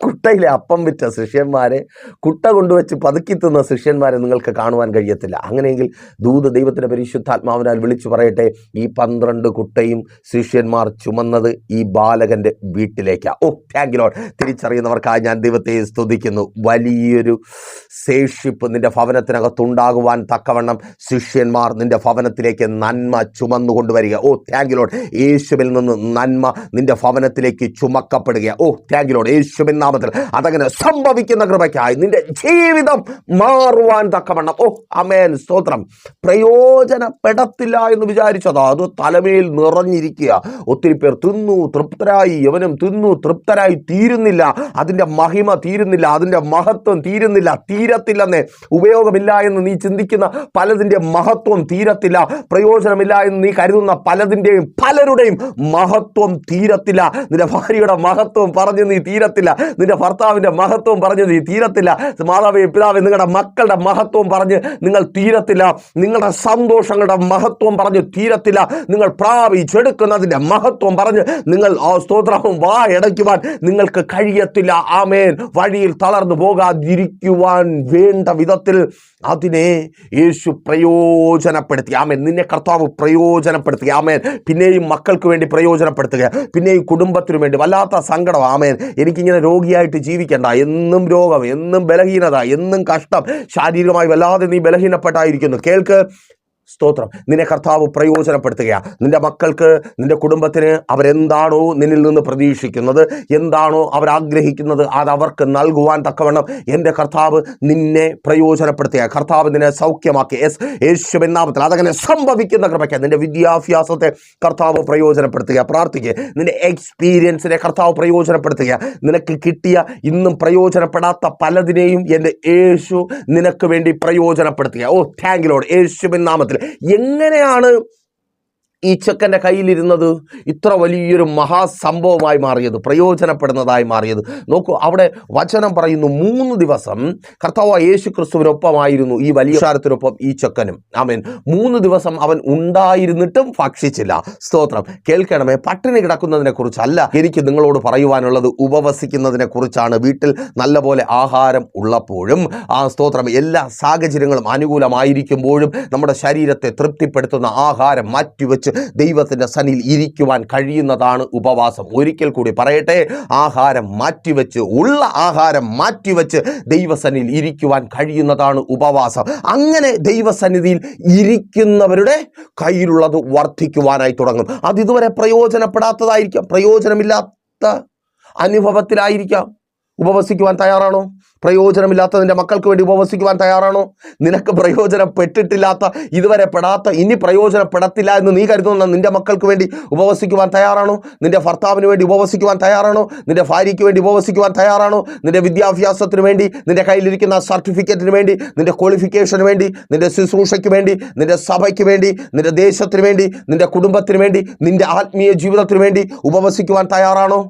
കുട്ടയിലെ അപ്പം വിറ്റ ശിഷ്യന്മാരെ കുട്ട കൊണ്ടുവച്ച് പതുക്കി തിന്ന ശിഷ്യന്മാരെ നിങ്ങൾക്ക് കാണുവാൻ കഴിയത്തില്ല. അങ്ങനെയെങ്കിൽ ദൂത് ദൈവത്തിന്റെ പരിശുദ്ധാത്മാവിനാൽ വിളിച്ചു പറയട്ടെ ഈ പന്ത്രണ്ട് കുട്ടയും ശിഷ്യന്മാർ ചുമന്നത് ഈ ബാലകന്റെ വീട്ടിലേക്കാണ് ഓ താങ്ക് ലോഡ് തിരിച്ചറിയുന്നവർക്കായി ഞാൻ ദൈവത്തെ സ്തുതിക്കുന്നു. വലിയൊരു ശേഷിപ്പ് നിന്റെ ഭവനത്തിനകത്തുണ്ടാകുവാൻ തക്കവണ്ണം ശിഷ്യന്മാർ നിന്റെ ഭവനത്തിലേക്ക് നന്മ ചുമന്നു കൊണ്ടുവരിക. ഓ താങ്ക് ലോഡ് യേശുവിൽ നിന്ന് നന്മ നിന്റെ ഭവനത്തിലേക്ക് ചുമക്കപ്പെടുക ഓ താങ്ക് ലോഡ് യേശുവിൻ നാമത്തിൽ. അതങ്ങനെ സംഭവിക്കുന്ന കൃപയ്ക്കായി നിന്റെ ജീവിതം മാറുവാൻ തക്കവണ്ണം. ഓ അമേൻ സ്തോത്രം. പ്രയോജനപ്പെടത്തില്ല എന്ന് വിചാരിച്ചത്. അത് തലമേൽ നിറഞ്ഞിരിക്കുക. ഒത്തിരി പേർ തിന്നു തൃപ്തരായി. യവനും തിന്നു തൃപ്തരായി തീരുന്നില്ല. അതിന്റെ മഹിമ തീരുന്നില്ല. അതിന്റെ മഹത്വം തീരുന്നില്ല. തീരത്തില്ലെന്നേ ഉപയോഗമില്ല എന്ന് നീ ചിന്തിക്കുന്ന പലതിന്റെ മഹത്വം തീരത്തില്ല. പ്രയോജനമില്ല എന്ന് നീ കരുതുന്ന പലതിന്റെയും പലരുടെയും മഹത്വം തീരത്തില്ല. നിന്റെ ഭാര്യയുടെ മഹത്വം പറഞ്ഞ് നീ തീരത്തില്ല. നിന്റെ ഭർത്താവിന്റെ മഹത്വം പറഞ്ഞ് നീ തീരത്തില്ല. മാതാവേ പിതാവ് നിങ്ങളുടെ മക്കളുടെ മഹത്വം പറഞ്ഞ് നിങ്ങൾ തീരത്തില്ല. നിങ്ങളുടെ സന്തോഷങ്ങളുടെ മഹത്വം പറഞ്ഞ് തീരത്തില്ല. നിങ്ങൾ പ്രാപിച്ചെടുക്കുന്നതിന്റെ മഹത്വം പറഞ്ഞ് നിങ്ങൾ ആ സ്തോത്രവും വാ ഇടയ്ക്കുവാൻ നിങ്ങൾക്ക് കഴിയത്തില്ല. ആമേൻ. വഴിയിൽ തളർന്നു പോകാതിരിക്കുവാൻ വേണ്ട വിധത്തിൽ അതിനെ യേശു പ്രയോജനപ്പെടുത്തി. ആമേൻ. നിന്നെ കർത്താവ് പ്രയോജനപ്പെടുത്തി. ആമേൻ. പിന്നെയും മക്കൾക്ക് വേണ്ടി പ്രയോജനപ്പെടുത്തുക. പിന്നെയും കുടുംബത്തിനു വേണ്ടി വല്ലാത്ത സങ്കടം. ആമേൻ. എനിക്കിങ്ങനെ രോഗിയായിട്ട് ജീവിക്കേണ്ട. എന്നും രോഗം എന്നും ബലഹീനത എന്നും കഷ്ടം. ശാരീരികമായി വല്ലാതെ നീ ബലഹീനപ്പെട്ടായിരിക്കുന്നു. കേൾക്ക് സ്തോത്രം. നിന്നെ കർത്താവ് പ്രയോജനപ്പെടുത്തുകയാണ് നിന്റെ മക്കൾക്ക് നിന്റെ കുടുംബത്തിന് അവരെന്താണോ നിന്നിൽ നിന്ന് പ്രതീക്ഷിക്കുന്നത് എന്താണോ അവരാഗ്രഹിക്കുന്നത് അത് അവർക്ക് നൽകുവാൻ തക്കവണ്ണം എന്റെ കർത്താവ് നിന്നെ പ്രയോജനപ്പെടുത്തുക കർത്താവ് നിന്നെ സൗഖ്യമാക്കി. എസ് യേശുവിൻ നാമത്തിൽ അതങ്ങനെ സംഭവിക്കുന്ന കൃപയ്ക്ക് നിന്റെ വിദ്യാഭ്യാസത്തെ കർത്താവ് പ്രയോജനപ്പെടുത്തുക പ്രാർത്ഥിക്കുക നിന്റെ എക്സ്പീരിയൻസിനെ കർത്താവ് പ്രയോജനപ്പെടുത്തുക നിനക്ക് കിട്ടിയ ഇന്നും പ്രയോജനപ്പെടാത്ത പലതിനെയും എന്റെ യേശു നിനക്ക് വേണ്ടി പ്രയോജനപ്പെടുത്തുക ഓ താങ്ക് ലോഡ് യേശുവിൻ നാമത്തിൽ എങ്ങനെയാണ് ഈ ചെക്കന്റെ കയ്യിലിരുന്നത് ഇത്ര വലിയൊരു മഹാസംഭവമായി മാറിയത് പ്രയോജനപ്പെടുന്നതായി മാറിയത്. നോക്കൂ അവിടെ വചനം പറയുന്നു മൂന്ന് ദിവസം കർത്താവ് യേശു ക്രിസ്തുവിനൊപ്പമായിരുന്നു ഈ വലിയ ശാരത്തിനൊപ്പം ഈ ചെക്കനും. ആമേൻ. മൂന്ന് ദിവസം അവൻ ഉണ്ടായിരുന്നിട്ടും ഭക്ഷിച്ചില്ല. സ്തോത്രം. കേൾക്കണമേ പട്ടിണി കിടക്കുന്നതിനെ കുറിച്ചല്ല എനിക്ക് നിങ്ങളോട് പറയുവാനുള്ളത്. ഉപവസിക്കുന്നതിനെ കുറിച്ചാണ് വീട്ടിൽ നല്ലപോലെ ആഹാരം ഉള്ളപ്പോഴും ആ സ്തോത്രം എല്ലാ സാഹചര്യങ്ങളും അനുകൂലമായിരിക്കുമ്പോഴും നമ്മുടെ ശരീരത്തെ തൃപ്തിപ്പെടുത്തുന്ന ആഹാരം മാറ്റിവെച്ച് ദൈവത്തിന്റെ സനിയിൽ ഇരിക്കുവാൻ കഴിയുന്നതാണ് ഉപവാസം. ഒരിക്കൽ കൂടി പറയട്ടെ ആഹാരം മാറ്റിവെച്ച് ഉള്ള ആഹാരം മാറ്റിവെച്ച് ദൈവസന്നിധിയിൽ ഇരിക്കുവാൻ കഴിയുന്നതാണ് ഉപവാസം. അങ്ങനെ ദൈവസന്നിധിയിൽ ഇരിക്കുന്നവരുടെ കയ്യിലുള്ളത് വർദ്ധിക്കുവാനായി തുടങ്ങും. അത് ഇതുവരെ പ്രയോജനപ്പെടാത്തതായിരിക്കാം. പ്രയോജനമില്ലാത്ത അനുഭവത്തിലായിരിക്കാം. ഉപവസിക്കുവാൻ തയ്യാറാണോ? പ്രയോജനമില്ലാത്ത നിന്റെ മക്കൾക്ക് വേണ്ടി ഉപവസിക്കുവാൻ തയ്യാറാണോ? നിനക്ക് പ്രയോജനപ്പെട്ടിട്ടില്ലാത്ത ഇതുവരെ പെടാത്ത ഇനി പ്രയോജനപ്പെടത്തില്ല എന്ന് നീ കരുതുന്ന നിന്റെ മക്കൾക്ക് വേണ്ടി ഉപവസിക്കുവാൻ തയ്യാറാണോ? നിന്റെ ഭർത്താവിന് വേണ്ടി ഉപവസിക്കുവാൻ തയ്യാറാണോ? നിന്റെ ഭാര്യയ്ക്ക് വേണ്ടി ഉപവസിക്കുവാൻ തയ്യാറാണോ? നിന്റെ വിദ്യാഭ്യാസത്തിന് വേണ്ടി നിന്റെ കയ്യിലിരിക്കുന്ന സർട്ടിഫിക്കറ്റിന് വേണ്ടി നിന്റെ ക്വാളിഫിക്കേഷന് വേണ്ടി നിന്റെ ശുശ്രൂഷയ്ക്ക് വേണ്ടി നിന്റെ സഭയ്ക്ക് വേണ്ടി നിന്റെ ദേശത്തിന് വേണ്ടി നിന്റെ കുടുംബത്തിന് വേണ്ടി നിന്റെ ആത്മീയ ജീവിതത്തിന് വേണ്ടി ഉപവസിക്കുവാൻ തയ്യാറാണോ?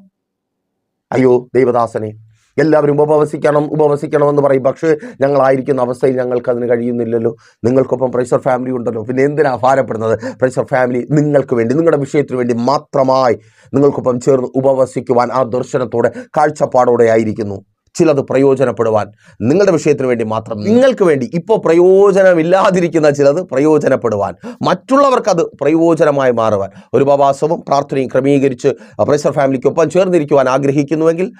അയ്യോ ദൈവദാസനെ എല്ലാവരും ഉപവസിക്കണം ഉപവസിക്കണമെന്ന് പറയും. പക്ഷേ ഞങ്ങളായിരിക്കുന്ന അവസ്ഥയിൽ ഞങ്ങൾക്ക് അതിന് കഴിയുന്നില്ലല്ലോ. നിങ്ങൾക്കൊപ്പം പ്രൈസർ ഫാമിലി ഉണ്ടല്ലോ. പിന്നെ എന്തിനാ ഭാരപ്പെടുന്നത്? പ്രൈസർ ഫാമിലി നിങ്ങൾക്ക് വേണ്ടി നിങ്ങളുടെ വിഷയത്തിന് വേണ്ടി മാത്രമായി നിങ്ങൾക്കൊപ്പം ചേർന്ന് ഉപവസിക്കുവാൻ ആ ദർശനത്തോടെ കാഴ്ചപ്പാടോടെ ആയിരിക്കുന്നു ചിലത് പ്രയോജനപ്പെടുവാൻ. നിങ്ങളുടെ വിഷയത്തിന് വേണ്ടി മാത്രം നിങ്ങൾക്ക് വേണ്ടി ഇപ്പോൾ പ്രയോജനമില്ലാതിരിക്കുന്ന ചിലത് പ്രയോജനപ്പെടുവാൻ. മറ്റുള്ളവർക്ക് അത് പ്രയോജനമായി മാറുവാൻ. ഒരു ഉപവാസവും പ്രാർത്ഥനയും ക്രമീകരിച്ച് പ്രൈസർ ഫാമിലിക്കൊപ്പം ചേർന്നിരിക്കുവാൻ ആഗ്രഹിക്കുന്നുവെങ്കിൽ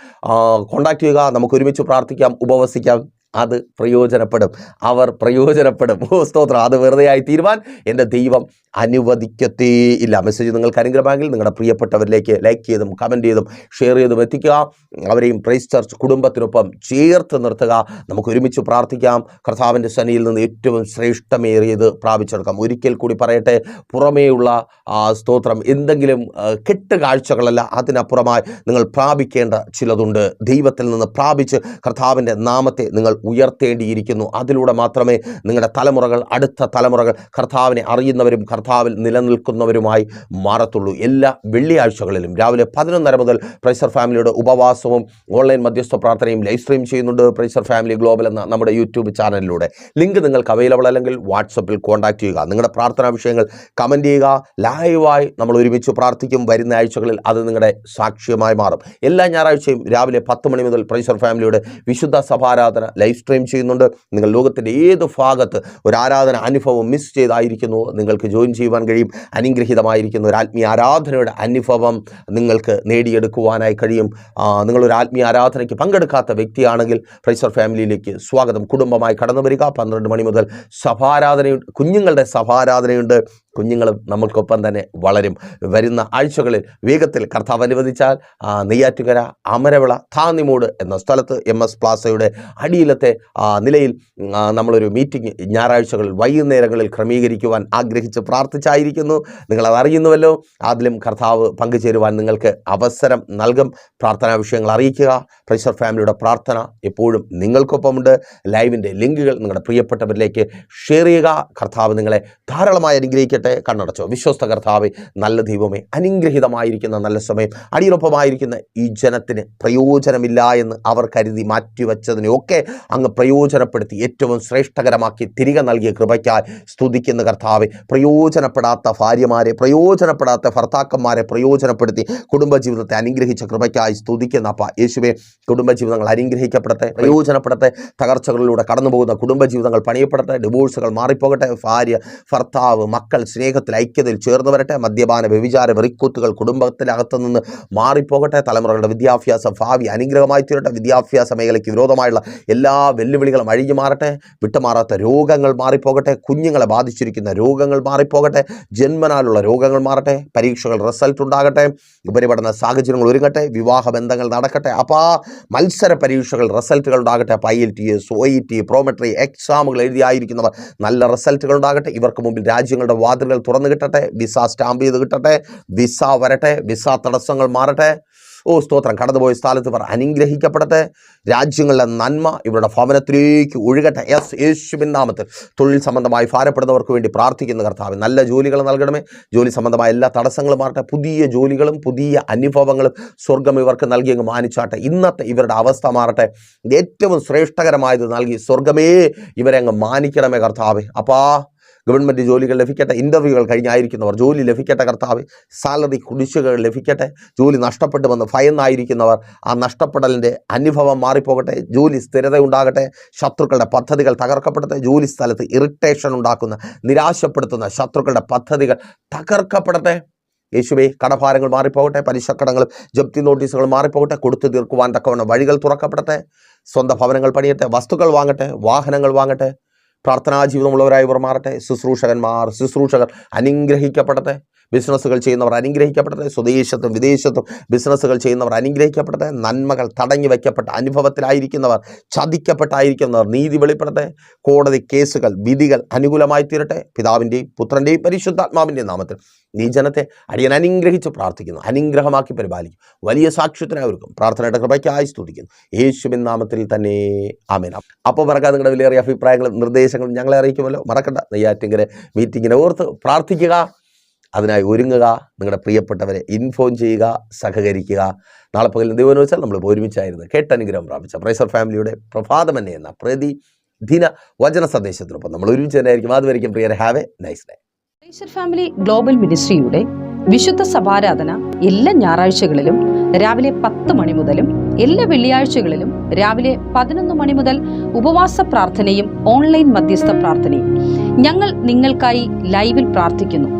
കോണ്ടാക്ട് ചെയ്യുക നമുക്ക് ഒരുമിച്ച് പ്രാർത്ഥിക്കാം ഉപവസിക്കാം. അത് പ്രയോജനപ്പെടും. അവർ പ്രയോജനപ്പെടും. ഓ സ്തോത്രം. അത് വെറുതെ ആയി തീരുവാൻ എന്റെ ദൈവം അനുവദിക്കത്തേ ഇല്ല മെസ്സേജ് നിങ്ങൾക്ക് അനുഗ്രഹമാകിൽ നിങ്ങളുടെ പ്രിയപ്പെട്ടവരിലേക്ക് ലൈക്ക് ചെയ്തും കമന്റ് ചെയ്തും ഷെയർ ചെയ്തും എത്തിക്കുക. അവരെയും പ്രൈസ് ചർച്ച് കുടുംബത്തിനൊപ്പം ചേർത്ത് നിർത്തുക. നമുക്ക് ഒരുമിച്ച് പ്രാർത്ഥിക്കാം. കർത്താവിന്റെ സനിയിൽ നിന്ന് ഏറ്റവും ശ്രേഷ്ഠമേറിയത് പ്രാപിച്ചെടുക്കാം. ഒരിക്കൽ കൂടി പറയട്ടെ പുറമേയുള്ള സ്തോത്രം എന്തെങ്കിലും ആ, കെട്ട് കാഴ്ചകളല്ല അതിനപ്പുറമായി നിങ്ങൾ പ്രാപിക്കേണ്ട ചിലതുണ്ട്. ദൈവത്തിൽ നിന്ന് പ്രാപിച്ച് കർത്താവിന്റെ നാമത്തെ നിങ്ങൾ ഉയർത്തേണ്ടിയിരിക്കുന്നു. അതിലൂടെ മാത്രമേ നിങ്ങളുടെ തലമുറകൾ അടുത്ത തലമുറകൾ കർത്താവിനെ അറിയുന്നവരും കർത്താവിൽ നിലനിൽക്കുന്നവരുമായി മാറത്തുള്ളൂ എല്ലാ വെള്ളിയാഴ്ചകളിലും. രാവിലെ പതിനൊന്നര മുതൽ പ്രൈസർ ഫാമിലിയുടെ ഉപവാസവും ഓൺലൈൻ മധ്യസ്ഥ പ്രാർത്ഥനയും ലൈവ് സ്ട്രീം ചെയ്യുന്നുണ്ട് പ്രൈസർ ഫാമിലി ഗ്ലോബൽ എന്ന നമ്മുടെ യൂട്യൂബ് ചാനലിലൂടെ. ലിങ്ക് നിങ്ങൾക്ക് അവൈലബിൾ അല്ലെങ്കിൽ വാട്സപ്പിൽ കോൺടാക്ട് ചെയ്യുക. നിങ്ങളുടെ പ്രാർത്ഥനാ വിഷയങ്ങൾ കമന്റ് ചെയ്യുക. ലൈവായി നമ്മൾ ഒരുമിച്ച് പ്രാർത്ഥിക്കും. വരുന്ന ആഴ്ചകളിൽ അത് നിങ്ങളുടെ സാക്ഷ്യമായി മാറും. എല്ലാ ഞായറാഴ്ചയും രാവിലെ പത്ത് മണി മുതൽ പ്രൈസർ ഫാമിലിയുടെ വിശുദ്ധ സഭാരാധന ലൈവ് സ്ട്രീം ചെയ്യുന്നുണ്ട്. നിങ്ങൾ ലോകത്തിന്റെ ഏത് ഭാഗത്ത് ഒരു ആരാധന അനുഭവം മിസ് ചെയ്തായിരിക്കുന്നു നിങ്ങൾക്ക് ജോയിൻ ചെയ്യുവാൻ കഴിയും. അനുഗ്രഹീതമായിരിക്കുന്ന ഒരു ആത്മീയ ആരാധനയുടെ അനുഭവം നിങ്ങൾക്ക് നേടിയെടുക്കുവാനായി കഴിയും. നിങ്ങളൊരു ആത്മീയ ആരാധനയ്ക്ക് പങ്കെടുക്കാത്ത വ്യക്തിയാണെങ്കിൽ ഫ്രൈസർ ഫാമിലിയിലേക്ക് സ്വാഗതം. കുടുംബമായി കടന്നു വരിക. പന്ത്രണ്ട് മണി മുതൽ സഭാരാധനയുണ്ട്. കുഞ്ഞുങ്ങളുടെ സഭാരാധനയുണ്ട്. കുഞ്ഞുങ്ങളും നമ്മൾക്കൊപ്പം തന്നെ വളരും. വരുന്ന ആഴ്ചകളിൽ വേഗത്തിൽ കർത്താവ് അനുവദിച്ചാൽ നെയ്യാറ്റുകര അമരവിള താന്നിമൂട് എന്ന സ്ഥലത്ത് എം എസ് പ്ലാസയുടെ അടിയിലത്തെ നിലയിൽ നമ്മളൊരു മീറ്റിംഗ് ഞായറാഴ്ചകളിൽ വൈകുന്നേരങ്ങളിൽ ക്രമീകരിക്കുവാൻ ആഗ്രഹിച്ച് പ്രാർത്ഥിച്ചായിരിക്കുന്നു. നിങ്ങളത് അറിയുന്നുവല്ലോ. അതിലും കർത്താവ് പങ്കുചേരുവാൻ നിങ്ങൾക്ക് അവസരം നൽകും. പ്രാർത്ഥനാ വിഷയങ്ങൾ അറിയിക്കുക. പ്രൈസർ ഫാമിലിയുടെ പ്രാർത്ഥന എപ്പോഴും നിങ്ങൾക്കൊപ്പമുണ്ട്. ലൈവിന്റെ ലിങ്കുകൾ നിങ്ങളുടെ പ്രിയപ്പെട്ടവരിലേക്ക് ഷെയർ ചെയ്യുക. കർത്താവ് നിങ്ങളെ ധാരാളമായി അനുഗ്രഹിക്കട്ടെ. കണ്ണടച്ചോ വിശ്വസ്ത കർത്താവ് നല്ല ദൈവമേ അനുഗ്രഹീതമായിരിക്കുന്ന നല്ല സമയം അടിയുറപ്പമായിരിക്കുന്ന ഈ ജനത്തിന് പ്രയോജനമില്ല എന്ന് അവർ കരുതി മാറ്റിവെച്ചതിനെയൊക്കെ അങ്ങ് പ്രയോജനപ്പെടുത്തി ഏറ്റവും ശ്രേഷ്ഠകരമാക്കി തിരികെ നൽകിയ കൃപയ്ക്കായി സ്തുതിക്കുന്ന കർത്താവെ. പ്രയോജനപ്പെടാത്ത ഭാര്യമാരെ പ്രയോജനപ്പെടാത്ത ഭർത്താക്കന്മാരെ പ്രയോജനപ്പെടുത്തി കുടുംബജീവിതത്തെ അനുഗ്രഹിച്ച കൃപയ്ക്കായി സ്തുതിക്കുന്ന അപ്പ. യേശുവെ കുടുംബജീവിതങ്ങൾ അനുഗ്രഹിക്കപ്പെടട്ടെ പ്രയോജനപ്പെടട്ടെ തകർച്ചകളിലൂടെ കടന്നുപോകുന്ന കുടുംബജീവിതങ്ങൾ പണിയപ്പെടട്ടെ ഡിവോഴ്സുകൾ മാറിപ്പോകട്ടെ ഭാര്യ ഭർത്താവ് മക്കൾ സ്നേഹത്തിൽ ഐക്യതയിൽ ചേർന്ന് വരട്ടെ മദ്യപാന വ്യഭിചാര വെറിക്കൂത്തുകൾ കുടുംബത്തിനകത്ത് നിന്ന് മാറിപ്പോകട്ടെ. തലമുറകളുടെ വിദ്യാഭ്യാസ ഭാവി അനുഗ്രഹമായി തീരട്ടെ. വിദ്യാഭ്യാസ മേഖലയ്ക്ക് വിരോധമായുള്ള എല്ലാ വെല്ലുവിളികളും അഴിഞ്ഞു മാറട്ടെ. വിട്ടുമാറാത്ത രോഗങ്ങൾ മാറിപ്പോകട്ടെ. കുഞ്ഞുങ്ങളെ ബാധിച്ചിരിക്കുന്ന രോഗങ്ങൾ മാറിപ്പോകട്ടെ. ജന്മനാലുള്ള രോഗങ്ങൾ മാറട്ടെ. പരീക്ഷകൾ റിസൾട്ട് ഉണ്ടാകട്ടെ. ഉപരിപഠന സാഹചര്യങ്ങൾ ഒരുങ്ങട്ടെ. വിവാഹ ബന്ധങ്ങൾ നടക്കട്ടെ. അപ്പോൾ മത്സര പരീക്ഷകൾ റിസൾട്ടുകൾ ഉണ്ടാകട്ടെ. അപ്പോൾ I L T S O E T Prometric എക്സാമുകൾ എഴുതിയായിരിക്കുന്നവർ നല്ല റിസൾട്ടുകൾ ഉണ്ടാകട്ടെ. ഇവർക്ക് മുമ്പിൽ രാജ്യങ്ങളുടെ വാതിലുകൾ തുറന്നു കിട്ടട്ടെ വിസ സ്റ്റാമ്പ് ചെയ്ത് കിട്ടട്ടെ വിസ വരട്ടെ വിസ തടസ്സങ്ങൾ മാറട്ടെ. ഓ സ്തോത്രം. കടന്നുപോയ സ്ഥലത്ത് പറ അനുഗ്രഹിക്കപ്പെടട്ടെ. രാജ്യങ്ങളുടെ നന്മ ഇവരുടെ ഭവനത്തിലേക്ക് ഒഴുകട്ടെ. യെസ് യേശുവിൻ നാമത്തിൽ. തൊഴിൽ സംബന്ധമായി ഭാരപ്പെടുന്നവർക്ക് വേണ്ടി പ്രാർത്ഥിക്കുന്ന കർത്താവ് നല്ല ജോലികൾ നൽകണമേ. ജോലി സംബന്ധമായ എല്ലാ തടസ്സങ്ങളും മാറട്ടെ. പുതിയ ജോലികളും പുതിയ അനുഭവങ്ങളും സ്വർഗം ഇവർക്ക് നൽകി അങ്ങ് മാനിച്ചാട്ടെ. ഇന്നത്തെ ഇവരുടെ അവസ്ഥ മാറട്ടെ. ഏറ്റവും ശ്രേഷ്ഠകരമായത് നൽകി സ്വർഗമേ ഇവരെ അങ്ങ് മാനിക്കണമേ കർത്താവേ. അപ്പാ. ഗവൺമെന്റ് ജോലികൾ ലഭിക്കട്ടെ ഇന്റർവ്യൂകൾ കഴിഞ്ഞായിരിക്കുന്നവർ ജോലി ലഭിക്കട്ടെ കർത്താവ്. സാലറി കുടിശ്ശികകൾ ലഭിക്കട്ടെ ജോലി നഷ്ടപ്പെട്ടു വന്ന് ഭയന്നായിരിക്കുന്നവർ ആ നഷ്ടപ്പെടലിന്റെ അനുഭവം മാറിപ്പോകട്ടെ ജോലി സ്ഥിരത ഉണ്ടാകട്ടെ ശത്രുക്കളുടെ പദ്ധതികൾ തകർക്കപ്പെടട്ടെ ജോലി സ്ഥലത്ത് ഇറിറ്റേഷൻ ഉണ്ടാക്കുന്ന നിരാശപ്പെടുത്തുന്ന ശത്രുക്കളുടെ പദ്ധതികൾ തകർക്കപ്പെടട്ടെ. യേശുവേ കടഭാരങ്ങൾ മാറിപ്പോകട്ടെ പലിശക്കടങ്ങളും ജപ്തി നോട്ടീസുകൾ മാറിപ്പോകട്ടെ കൊടുത്തു തീർക്കുവാൻ തക്കവണ്ണം വഴികൾ തുറക്കപ്പെടട്ടെ. സ്വന്തം ഭവനങ്ങൾ പണിയട്ടെ വസ്തുക്കൾ വാങ്ങട്ടെ വാഹനങ്ങൾ വാങ്ങട്ടെ. പ്രാർത്ഥനാ ജീവിതമുള്ളവരായി ഇവർ മാറട്ടെ. ശുശ്രൂഷകന്മാർ ശുശ്രൂഷകർ അനുഗ്രഹിക്കപ്പെടട്ടെ. ബിസിനസ്സുകൾ ചെയ്യുന്നവർ അനുഗ്രഹിക്കപ്പെടട്ടെ സ്വദേശത്തും വിദേശത്തും ബിസിനസ്സുകൾ ചെയ്യുന്നവർ അനുഗ്രഹിക്കപ്പെടട്ടെ നന്മകൾ തടഞ്ഞു വയ്ക്കപ്പെട്ട അനുഭവത്തിലായിരിക്കുന്നവർ ചതിക്കപ്പെട്ടായിരിക്കുന്നവർ നീതി വെളിപ്പെടട്ടെ കോടതി കേസുകൾ വിധികൾ അനുകൂലമായി തീരട്ടെ പിതാവിന്റെയും പുത്രന്റെയും പരിശുദ്ധാത്മാവിന്റെയും നാമത്തിൽ നീ ജനത്തെ അടിയൻ അനുഗ്രഹിച്ച് പ്രാർത്ഥിക്കുന്നു അനുഗ്രഹമാക്കി പരിപാലിക്കും വലിയ സാക്ഷ്യത്തിനായിരിക്കും പ്രാർത്ഥനയുടെ കൃപയ്ക്കായി സ്തുതിക്കുന്നു. യേശുവിൻ നാമത്തിൽ തന്നെ ആമേന അപ്പോൾ മറക്കാതെ നിങ്ങളുടെ വിലയേറിയ അഭിപ്രായങ്ങളും നിർദ്ദേശങ്ങളും ഞങ്ങളെ അറിയിക്കുമല്ലോ. മറക്കണ്ട നെയ്യാറ്റിങ്ങനെ മീറ്റിങ്ങിനെ ഓർത്ത് പ്രാർത്ഥിക്കുക. അതിനായി ഒരുങ്ങുക നിങ്ങളുടെ പ്രിയപ്പെട്ടവരെ ഇൻഫോം ചെയ്യുക സഹകരിക്കുക. നാളെ പകലിൽ ദൈവം വെച്ചാൽ നമ്മൾ ഒരുമിച്ചായിരുന്നു കേട്ടനുഗ്രഹം പ്രാപിച്ച പ്രൈസർ ഫാമിലിയുടെ പ്രഭാതമന്നെ എന്ന പ്രതി ദിന വചന സന്ദേശത്തിനൊപ്പം നമ്മൾ ഒരുമിച്ച് തന്നെയായിരിക്കും. അതുവരെയും prior have a nice day Praiser family global മിനിസ്ട്രിയുടെ വിശുദ്ധ സഭാരാധന എല്ലാ ഞായറാഴ്ചകളിലും രാവിലെ പത്ത് മണി മുതലും എല്ലാ വെള്ളിയാഴ്ചകളിലും രാവിലെ പതിനൊന്ന് മണി മുതൽ ഉപവാസ പ്രാർത്ഥനയും ഓൺലൈൻ മധ്യസ്ഥ പ്രാർത്ഥനയും ഞങ്ങൾ നിങ്ങൾക്കായി ലൈവിൽ പ്രാർത്ഥിക്കുന്നു.